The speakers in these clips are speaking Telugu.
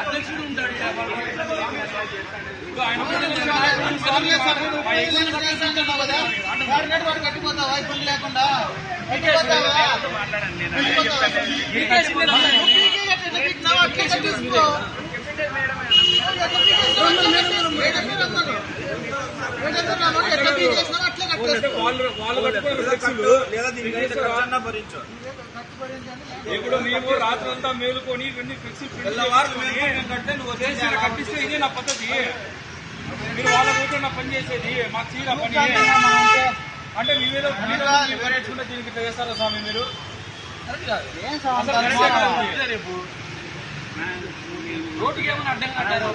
అధ్యక్షుడు ఉంటాడు కట్టిపోతావా ఇబ్బంది లేకుండా కట్టిపోతావా అంటే వాళ్ళు వాళ్ళు కట్టుకున్న ఫ్లెక్సీలు ఇప్పుడు మేము రాత్రంతా మేలుకొని ఇవన్నీ ఫ్లెక్సీ కట్టిస్తే ఇదే నా పద్ధతి మీరు వాళ్ళ ఊరిలో నా పని చేసేది మాకు తీరా పని అంటే మీ మీద నేర్చుకుంటే దీనికి ఇట్లా చేస్తారా స్వామి మీరు. రేపు రోడ్డుకి ఏమైనా అడ్డం కట్టారు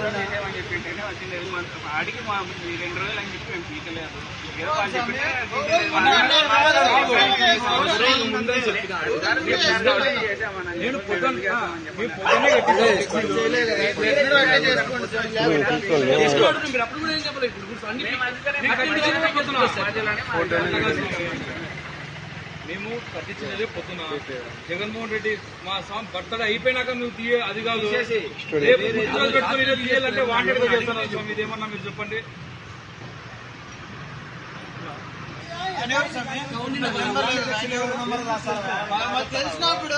అడిగి మా రెండు రోజులు అని చెప్పి మేము పీకలేదు కూడా ఏం చెప్పలేదు ఇప్పుడు ఇప్పుడు అన్ని నేను కట్టించినదే పొద్దున. మేము కట్టించినదే పొద్దున జగన్మోహన్ రెడ్డి మా స్వామి బర్త్డే అయిపోయినాక నువ్వు తీయ అది కాదు పెట్టుకుని తీయాలంటే వాంటెడ్గా చేస్తున్నారు స్వామి ఇదేమన్నా మీరు చెప్పండి తెలిసినప్పుడు